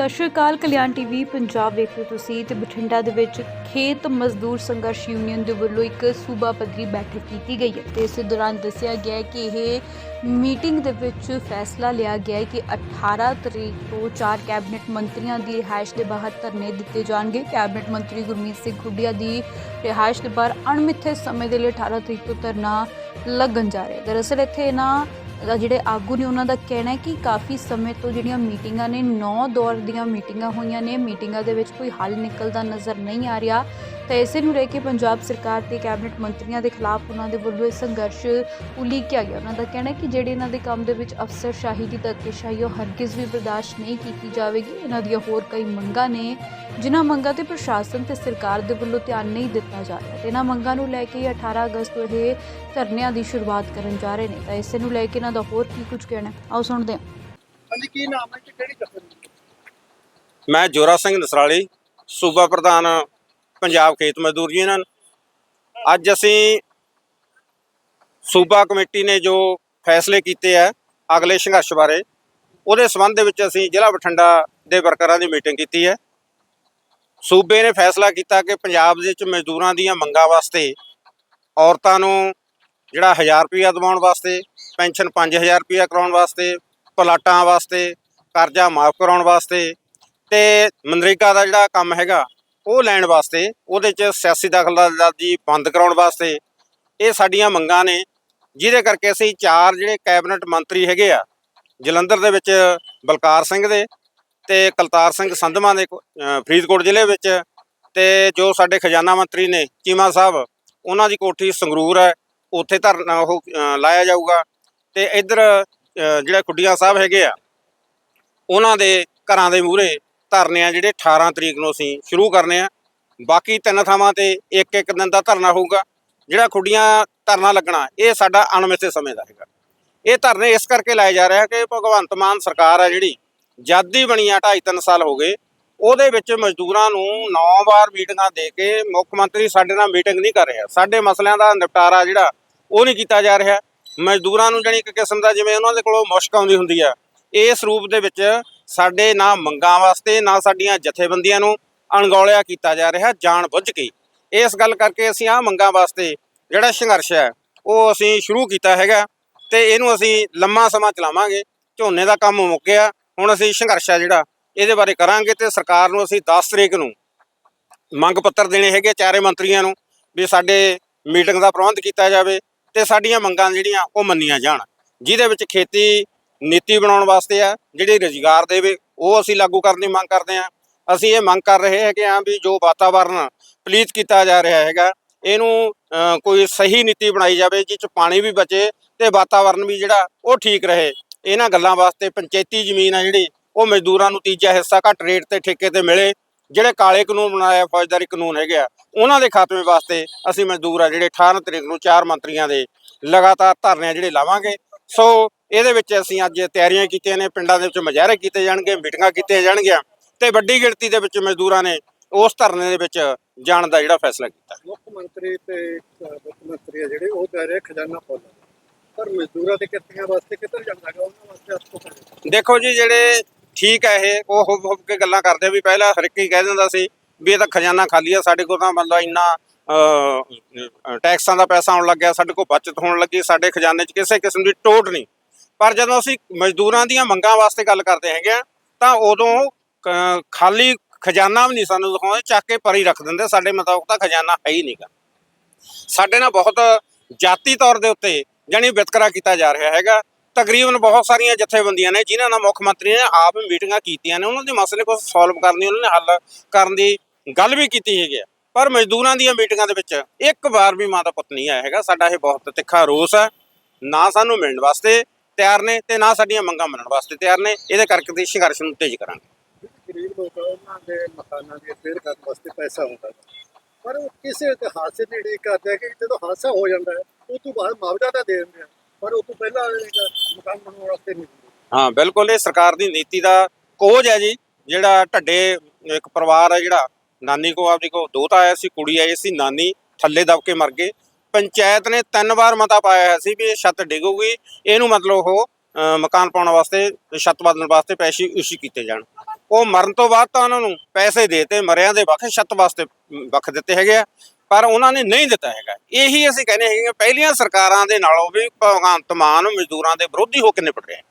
ਸਤਿ ਸ਼੍ਰੀ ਅਕਾਲ, ਕਲਿਆਣ ਟੀਵੀ, ਪੰਜਾਬ ਵੇਖ ਰਹੇ ਹੋ ਤੁਸੀਂ ਤੇ ਬਠਿੰਡਾ ਦੇ ਵਿੱਚ ਖੇਤ ਮਜ਼ਦੂਰ ਸੰਘਰਸ਼ ਯੂਨੀਅਨ ਦੇ ਵੱਲੋਂ ਇੱਕ ਸੂਬਾ ਪੱਧਰੀ ਬੈਠਕ ਕੀਤੀ ਗਈ ਹੈ ਤੇ ਇਸ ਦੌਰਾਨ ਦੱਸਿਆ ਗਿਆ ਹੈ ਕਿ ਇਹ ਮੀਟਿੰਗ ਦੇ ਵਿੱਚ ਫੈਸਲਾ ਲਿਆ ਗਿਆ ਹੈ ਕਿ 18 ਤਰੀਕ ਤੋਂ ਚਾਰ ਕੈਬਨਿਟ ਮੰਤਰੀਆਂ ਦੀ ਰਿਹਾਇਸ਼ ਦੇ ਬਾਹਰ ਧਰਨੇ ਦਿੱਤੇ ਜਾਣਗੇ। ਕੈਬਨਿਟ ਮੰਤਰੀ ਗੁਰਮੀਤ ਸਿੰਘ ਖੁੱਡੀਆ ਦੀ ਰਿਹਾਇਸ਼ ਦੇ ਬਾਹਰ ਅਣਮਿੱਥੇ ਸਮੇਂ ਦੇ ਲਈ 18 ਤਰੀਕ ਤੋਂ ਧਰਨਾ ਲੱਗਣ ਜਾ ਰਿਹਾ ਹੈ। ਦਰਅਸਲ ਇੱਥੇ ਨਾ ਜਿਹੜੇ ਆਗੂ ਨੇ, ਉਹਨਾਂ ਦਾ ਕਹਿਣਾ ਹੈ ਕਿ ਕਾਫੀ ਸਮੇਂ ਤੋਂ ਜਿਹੜੀਆਂ ਮੀਟਿੰਗਾਂ ਨੇ 9 ਦੌਰ ਦੀਆਂ ਮੀਟਿੰਗਾਂ ਹੋਈਆਂ ਨੇ। ਮੀਟਿੰਗਾਂ ਦੇ ਵਿੱਚ ਕੋਈ ਹੱਲ ਨਿਕਲਦਾ ਨਜ਼ਰ ਨਹੀਂ ਆ ਰਿਹਾ। ਤਾਂ ਇਸੇ ਨੂੰ ਲੈ ਕੇ ਪੰਜਾਬ ਸਰਕਾਰ ਤੇ ਕੈਬਨਿਟ ਮੰਤਰੀਆਂ ਦੇ ਖਿਲਾਫ ਉਹਨਾਂ ਦੇ ਵੱਲੋਂ ਇਹ ਸੰਘਰਸ਼ ਉਲੀਕਿਆ ਗਿਆ। ਉਹਨਾਂ ਦਾ ਕਹਿਣਾ ਹੈ ਕਿ ਜਿਹੜੇ ਇਹਨਾਂ ਦੇ ਕੰਮ ਦੇ ਵਿੱਚ ਅਫਸਰਸ਼ਾਹੀ ਦੀ ਧੱਕੇਸ਼ਾਹੀ ਉਹ ਹਰਗਿਜ਼ ਵੀ ਬਰਦਾਸ਼ਤ ਨਹੀਂ ਕੀਤੀ ਜਾਵੇਗੀ ਇਹਨਾਂ ਦੀਆਂ ਹੋਰ ਕਈ ਮੰਗਾਂ ਨੇ ਜਿਨ੍ਹਾਂ ਮੰਗਾਂ ਤੇ ਪ੍ਰਸ਼ਾਸਨ ਤੇ ਸਰਕਾਰ ਦੇ ਵੱਲੋਂ ਧਿਆਨ ਨਹੀਂ ਦਿੱਤਾ ਜਾ ਰਿਹਾ। ਤੇ ਇਹਨਾਂ ਮੰਗਾਂ ਨੂੰ ਲੈ ਕੇ 18 ਅਗਸਤ ਤੋਂ ਇਹ ਧਰਨਿਆਂ ਦੀ ਸ਼ੁਰੂਆਤ ਕਰਨ ਜਾ ਰਹੇ ਨੇ। ਤਾਂ ਇਸੇ ਨੂੰ ਲੈ ਕੇ ਇਹਨਾਂ ਦਾ ਹੋਰ ਕੀ ਕੁਝ ਕਹਿਣਾ? ਆਓ ਸੁਣਦੇ ਹਾਂ। ਹਾਂਜੀ ਕੀ ਨਾਮ ਹੈ ਤੇ ਕਿਹੜੀ ਜਥੇਬੰਦੀ ਮੈਂ ਜੋਰਾ ਸਿੰਘ ਨਸਰਾਲੀ ਸੂਬਾ ਪ੍ਰਧਾਨ ਪੰਜਾਬ ਖੇਤ ਮਜ਼ਦੂਰ ਯੂਨੀਅਨ ਅੱਜ ਅਸੀਂ ਸੂਬਾ ਕਮੇਟੀ ਨੇ ਜੋ ਫੈਸਲੇ ਕੀਤੇ ਆ ਅਗਲੇ ਸੰਘਰਸ਼ ਬਾਰੇ, ਉਹਦੇ ਸੰਬੰਧ ਦੇ ਵਿੱਚ ਅਸੀਂ ਜ਼ਿਲ੍ਹਾ ਬਠਿੰਡਾ ਦੇ ਵਰਕਰਾਂ ਦੀ ਮੀਟਿੰਗ ਕੀਤੀ ਹੈ। ਸੂਬੇ ਨੇ ਫੈਸਲਾ ਕੀਤਾ ਕਿ ਪੰਜਾਬ ਦੇ ਵਿੱਚ ਮਜ਼ਦੂਰਾਂ ਦੀਆਂ ਮੰਗਾਂ ਵਾਸਤੇ ਔਰਤਾਂ ਨੂੰ ਜਿਹੜਾ 1000 ਰੁਪਇਆ ਦਿਵਾਉਣ ਵਾਸਤੇ, ਪੈਨਸ਼ਨ 5000 ਰੁਪਇਆ ਕਰਾਉਣ ਵਾਸਤੇ, ਪਲਾਟਾਂ ਵਾਸਤੇ, ਕਰਜ਼ਾ ਮਾਫ ਕਰਾਉਣ ਵਾਸਤੇ ਤੇ ਮਨਰੇਗਾ ਦਾ ਜਿਹੜਾ ਕੰਮ ਹੈਗਾ ਉਹ ਲੈਣ ਵਾਸਤੇ, ਉਹਦੇ 'ਚ ਸਿਆਸੀ ਦਖਲਅੰਦਾਜ਼ੀ ਬੰਦ ਕਰਾਉਣ ਵਾਸਤੇ ਇਹ ਸਾਡੀਆਂ ਮੰਗਾਂ ਨੇ, ਜਿਹਦੇ ਕਰਕੇ ਅਸੀਂ ਚਾਰ ਜਿਹੜੇ ਕੈਬਨਿਟ ਮੰਤਰੀ ਹੈਗੇ ਆ, ਜਲੰਧਰ ਦੇ ਵਿੱਚ ਬਲਕਾਰ ਸਿੰਘ ਦੇ ਤੇ ਕਲਤਾਰ ਸਿੰਘ ਸੰਧਮਾ ਦੇ ਫਰੀਦਕੋਟ ਜ਼ਿਲ੍ਹੇ ਵਿੱਚ ਤੇ ਜੋ ਸਾਡੇ ਖਜ਼ਾਨਾ ਮੰਤਰੀ ਨੇ ਚੀਮਾ ਸਾਹਿਬ, ਉਹਨਾਂ ਦੀ ਕੋਠੀ ਸੰਗਰੂਰ ਹੈ, ਉੱਥੇ ਧਰਨਾ ਉਹ ਲਾਇਆ ਜਾਊਗਾ ਤੇ ਇੱਧਰ, ਅਹ, ਜਿਹੜਾ ਖੁੱਡੀਆਂ ਸਾਹਿਬ ਹੈਗੇ ਆ, ਉਹਨਾਂ ਦੇ ਘਰਾਂ ਦੇ ਮੂਹਰੇ ਧਰਨੇ ਆ ਜਿਹੜੇ 18 ਤਰੀਕ ਨੂੰ ਅਸੀਂ ਸ਼ੁਰੂ ਕਰਨੇ ਆ। ਬਾਕੀ ਤਿੰਨ ਥਾਵਾਂ ਤੇ ਇੱਕ ਇੱਕ ਦਿਨ ਦਾ ਧਰਨਾ ਹੋਊਗਾ, ਜਿਹੜਾ ਖੁੱਡੀਆਂ ਧਰਨਾ ਲੱਗਣਾ, ਇਹ ਸਾਡਾ ਅਣਮਿੱਥੇ ਸਮੇਂ ਦਾ ਹੈਗਾ। ਇਹ ਧਰਨੇ ਇਸ ਕਰਕੇ ਲਾਏ ਜਾ ਰਿਹਾ ਕਿ ਭਗਵੰਤ ਮਾਨ ਸਰਕਾਰ ਆ ਜਿਹੜੀ, ਜਦ ਦੀ ਬਣੀ ਆ 2.5 3 ਸਾਲ ਹੋ ਗਏ, ਉਹਦੇ ਵਿੱਚ ਮਜ਼ਦੂਰਾਂ ਨੂੰ 9 ਵਾਰ ਮੀਟਿੰਗਾਂ ਦੇ ਕੇ ਮੁੱਖ ਮੰਤਰੀ ਸਾਡੇ ਨਾਲ ਮੀਟਿੰਗ ਨਹੀਂ ਕਰ ਰਿਹਾ। ਸਾਡੇ ਮਸਲਿਆਂ ਦਾ ਨਿਪਟਾਰਾ ਜਿਹੜਾ, ਉਹ ਨਹੀਂ ਕੀਤਾ ਜਾ ਰਿਹਾ। ਮਜ਼ਦੂਰਾਂ ਨੂੰ ਜਾਣੀ ਇੱਕ ਕਿਸਮ ਦਾ ਜਿਵੇਂ ਉਹਨਾਂ ਦੇ ਕੋਲੋਂ ਮੁਸ਼ਕ ਆਉਂਦੀ ਹੁੰਦੀ ਆ, ਇਸ ਰੂਪ ਦੇ ਵਿੱਚ ਸਾਡੇ ਨਾ ਮੰਗਾਂ ਵਾਸਤੇ, ਨਾ ਸਾਡੀਆਂ ਜਥੇਬੰਦੀਆਂ ਨੂੰ ਅਣਗੌਲਿਆ ਕੀਤਾ ਜਾ ਰਿਹਾ, ਜਾਣ ਬੁੱਝ ਕੇ। ਇਸ ਗੱਲ ਕਰਕੇ ਅਸੀਂ ਆ ਮੰਗਾਂ ਵਾਸਤੇ ਜਿਹੜਾ ਸੰਘਰਸ਼ ਹੈ, ਉਹ ਅਸੀਂ ਸ਼ੁਰੂ ਕੀਤਾ ਹੈਗਾ ਤੇ ਇਹਨੂੰ ਅਸੀਂ ਲੰਮਾ ਸਮਾਂ ਚਲਾਵਾਂਗੇ। ਝੋਨੇ ਦਾ ਕੰਮ ਮੁੱਕ ਗਿਆ, ਹੁਣ ਅਸੀਂ ਸੰਘਰਸ਼ ਹੈ ਜਿਹੜਾ, ਇਹਦੇ ਬਾਰੇ ਕਰਾਂਗੇ ਤੇ ਸਰਕਾਰ ਨੂੰ ਅਸੀਂ 10 ਤਰੀਕ ਨੂੰ ਮੰਗ ਪੱਤਰ ਦੇਣੇ ਹੈਗੇ ਚਾਰੇ ਮੰਤਰੀਆਂ ਨੂੰ ਵੀ ਸਾਡੇ ਮੀਟਿੰਗ ਦਾ ਪ੍ਰਬੰਧ ਕੀਤਾ ਜਾਵੇ ਤੇ ਸਾਡੀਆਂ ਮੰਗਾਂ ਜਿਹੜੀਆਂ, ਉਹ ਮੰਨੀਆਂ ਜਾਣ। ਜਿਹਦੇ ਵਿੱਚ ਖੇਤੀ ਨੀਤੀ ਬਣਾਉਣ ਵਾਸਤੇ ਆ, ਜਿਹੜੀ ਰੁਜ਼ਗਾਰ ਦੇਵੇ, ਉਹ ਅਸੀਂ ਲਾਗੂ ਕਰਨ ਦੀ ਮੰਗ ਕਰਦੇ ਆ ਅਸੀਂ ਇਹ ਮੰਗ ਕਰ ਰਹੇ ਹੈਗੇ ਆ ਵੀ ਜੋ ਵਾਤਾਵਰਨ ਪਲੀਤ ਕੀਤਾ ਜਾ ਰਿਹਾ ਹੈਗਾ, ਇਹਨੂੰ ਕੋਈ ਸਹੀ ਨੀਤੀ ਬਣਾਈ ਜਾਵੇ ਜਿਸ ਚ ਪਾਣੀ ਵੀ ਬਚੇ ਤੇ ਵਾਤਾਵਰਨ ਵੀ ਜਿਹੜਾ, ਉਹ ਠੀਕ ਰਹੇ। ਇਹਨਾਂ ਗੱਲਾਂ ਵਾਸਤੇ ਪੰਚਾਇਤੀ ਜ਼ਮੀਨ ਆ ਜਿਹੜੀ, ਉਹ ਮਜ਼ਦੂਰਾਂ ਨੂੰ ਤੀਜਾ ਹਿੱਸਾ ਘੱਟ ਰੇਟ ਤੇ ਠੇਕੇ ਤੇ ਮਿਲੇ, ਜਿਹੜੇ ਕਾਲੇ ਕਾਨੂੰਨ ਬਣਾਇਆ, ਫੌਜਦਾਰੀ ਕਾਨੂੰਨ ਹੈਗੇ ਆ, ਉਹਨਾਂ ਦੇ ਖਾਤਮੇ ਵਾਸਤੇ ਅਸੀਂ ਮਜ਼ਦੂਰ ਆ ਜਿਹੜੇ 18 ਤਰੀਕ ਨੂੰ ਚਾਰ ਮੰਤਰੀਆਂ ਦੇ ਲਗਾਤਾਰ ਧਰਨੇ ਜਿਹੜੇ ਲਾਵਾਂਗੇ। ਸੋ ਇਹਦੇ ਵਿੱਚ ਅਸੀਂ ਅੱਜ ਤਿਆਰੀਆਂ ਕੀਤੀਆਂ ਨੇ ਪਿੰਡਾਂ ਦੇ ਵਿੱਚ ਮੁਜ਼ਾਹਰੇ ਕੀਤੇ ਜਾਣਗੇ ਮੀਟਿੰਗਾਂ ਕੀਤੀਆਂ ਜਾਣਗੀਆਂ ਤੇ ਵੱਡੀ ਗਿਣਤੀ ਦੇ ਵਿੱਚ ਮਜ਼ਦੂਰਾਂ ਨੇ ਉਸ ਧਰਨੇ ਦੇ ਵਿੱਚ ਜਾਣ ਦਾ ਜਿਹੜਾ ਫੈਸਲਾ ਕੀਤਾ। ਮੁੱਖ ਮੰਤਰੀ ਤੇ ਮੁੱਖ ਮੰਤਰੀ ਜਿਹੜੇ ਉਹ ਕਹਿ ਰਹੇ ਖਜ਼ਾਨਾ ਫੁੱਲ। ਪਰ ਮਜ਼ਦੂਰਾਂ ਦੇ ਕਿਰਤੀਆਂ ਵਾਸਤੇ ਕਿੱਧਰ ਜਾਂਦਾ ਹੈਗਾ? ਉਹਨਾਂ ਵਾਸਤੇ ਕਰੇ ਦੇਖੋ ਜੀ ਜਿਹੜੇ ਠੀਕ ਹੈ ਇਹ ਉਹ ਹੁਬ ਹੁਬ ਕੇ ਗੱਲਾਂ ਕਰਦੇ ਵੀ ਪਹਿਲਾਂ ਹਰ ਇੱਕ ਹੀ ਕਹਿ ਦਿੰਦਾ ਸੀ ਵੀ ਇਹ ਤਾਂ ਖਜ਼ਾਨਾ ਖਾਲੀ ਆ ਸਾਡੇ ਕੋਲ ਤਾਂ ਮਤਲਬ ਇੰਨਾ ਟੈਕਸਾਂ ਦਾ ਪੈਸਾ ਆਉਣ ਲੱਗਿਆ ਸਾਡੇ ਕੋਲ ਬਚਤ ਹੋਣ ਲੱਗੀ ਸਾਡੇ ਖਜ਼ਾਨੇ 'ਚ ਕਿਸੇ ਕਿਸਮ ਦੀ ਟੋਟ ਨਹੀਂ। ਪਰ ਜਦੋਂ ਅਸੀਂ ਮਜ਼ਦੂਰਾਂ ਦੀਆਂ ਮੰਗਾਂ ਵਾਸਤੇ ਗੱਲ ਕਰਦੇ ਹੈਗੇ ਆ, ਤਾਂ ਉਦੋਂ ਖਾਲੀ ਖਜ਼ਾਨਾ ਵੀ ਨਹੀਂ ਸਾਨੂੰ ਦਿਖਾਉਂਦੇ, ਚੱਕ ਕੇ ਪਰੀ ਰੱਖ ਦਿੰਦੇ। ਸਾਡੇ ਮੁਤਾਬਕ ਤਾਂ ਖਜ਼ਾਨਾ ਹੈ ਹੀ ਨਹੀਂਗਾ। ਸਾਡੇ ਨਾਲ ਬਹੁਤ ਜਾਤੀ ਤੌਰ ਦੇ ਉੱਤੇ ਜਾਣੀ ਵਿਤਕਰਾ ਕੀਤਾ ਜਾ ਰਿਹਾ ਹੈਗਾ। ਤਕਰੀਬਨ ਬਹੁਤ ਸਾਰੀਆਂ ਜਥੇਬੰਦੀਆਂ ਨੇ, ਜਿਨ੍ਹਾਂ ਨਾਲ ਮੁੱਖ ਮੰਤਰੀ ਨੇ ਆਪ ਮੀਟਿੰਗਾਂ ਕੀਤੀਆਂ ਨੇ, ਉਹਨਾਂ ਦੇ ਮਸਲੇ ਕੋ ਸੋਲਵ ਕਰਨ ਦੀ ਉਹਨਾਂ ਨੇ ਹੱਲ ਕਰਨ ਦੀ ਗੱਲ ਵੀ ਕੀਤੀ ਹੈਗੀ ਆ। ਪਰ ਮਜ਼ਦੂਰਾਂ ਦੀਆਂ ਮੀਟਿੰਗਾਂ ਦੇ ਵਿੱਚ ਇੱਕ ਵਾਰ ਵੀ ਮਾਤਾ ਪੁੱਤ ਨਹੀਂ ਆਇਆ ਹੈਗਾ। ਸਾਡਾ ਇਹ ਬਹੁਤ ਤਿੱਖਾ ਰੋਸ ਹੈ ਨਾ ਸਾਨੂੰ ਮਿਲਣ ਵਾਸਤੇ ਤਿਆਰ ਨੇ ਤੇ ਨਾ ਸਾਡੀਆਂ ਮੰਗਾਂ ਮੰਨਣ ਵਾਸਤੇ ਤਿਆਰ ਨੇ। ਇਹਦੇ ਕਰਕੇ ਤੇ ਸੰਘਰਸ਼ ਨੂੰ ਤੇਜ਼ ਕਰਾਂਗੇ। ਗਰੀਬ ਲੋਕ ਆ, ਉਹਨਾਂ ਦੇ ਮਕਾਨਾਂ ਦੀ ਰਿਪੇਅਰ ਕਰਨ ਵਾਸਤੇ ਪੈਸਾ ਹੁੰਦਾ ਹੈ। ਪਰ ਉਹ ਕਿਸੇ ਦੇ ਹਾਦਸੇ ਦੀ ਉਡੀਕ ਕਰਦੇ ਆ ਕਿ ਜਦੋਂ ਹਾਦਸਾ ਹੋ ਜਾਂਦਾ ਹੈ ਉਹ ਤੋਂ ਬਾਅਦ ਮੁਆਵਜ਼ਾ ਤਾਂ ਦੇ ਦਿੰਦੇ ਆ ਪਰ ਉਹ ਤੋਂ ਪਹਿਲਾਂ ਇੱਕ ਮਕਾਨ ਬਣਾਉਣ ਵਾਸਤੇ ਨਹੀਂ ਦਿੰਦੇ। ਹਾਂ ਬਿਲਕੁਲ ਇਹ ਸਰਕਾਰ ਦੀ ਨੀਤੀ ਦਾ ਕੋਝ ਹੈ ਜੀ। ਜਿਹੜਾ ਢੱਡੇ ਇੱਕ ਪਰਿਵਾਰ ਹੈ ਜਿਹੜਾ ਨਾਨੀ ਕੋ ਆਪਦੀ ਕੋ ਦੋਤਾ ਆਇਆ ਸੀ ਕੁੜੀ ਆਈ ਸੀ ਨਾਨੀ ਥੱਲੇ ਦਬ ਕੇ ਮਰ ਗਏ। ਪੰਚਾਇਤ ਨੇ ਤਿੰਨ ਵਾਰ ਮਤਾ ਪਾਇਆ ਸੀ ਵੀ ਇਹ ਛੱਤ ਡਿੱਗੂਗੀ। ਇਹਨੂੰ ਮਤਲਬ ਉਹ ਮਕਾਨ ਪਾਉਣ ਵਾਸਤੇ, ਛੱਤ ਬਦਲਣ ਵਾਸਤੇ ਪੈਸੇ ਇਸ਼ੂ ਕੀਤੇ ਜਾਣ। ਉਹ ਮਰਨ ਤੋਂ ਬਾਅਦ ਤਾਂ ਉਹਨਾਂ ਨੂੰ ਪੈਸੇ ਦੇਤੇ ਮਰਿਆਂ ਦੇ ਵੱਖ ਛੱਤ ਵਾਸਤੇ ਵੱਖ ਦਿੱਤੇ ਹੈਗੇ ਆ। ਪਰ ਉਹਨਾਂ ਨੇ ਨਹੀਂ ਦਿੱਤਾ ਹੈਗਾ। ਇਹੀ ਅਸੀਂ ਕਹਿੰਦੇ ਹੈਗੇ ਪਹਿਲੀਆਂ ਸਰਕਾਰਾਂ ਦੇ ਨਾਲੋਂ ਵੀ ਭਗਵੰਤ ਮਾਨ ਮਜ਼ਦੂਰਾਂ ਦੇ ਵਿਰੋਧੀ ਹੋ ਕੇ ਨਿਪਟ ਰਿਹਾ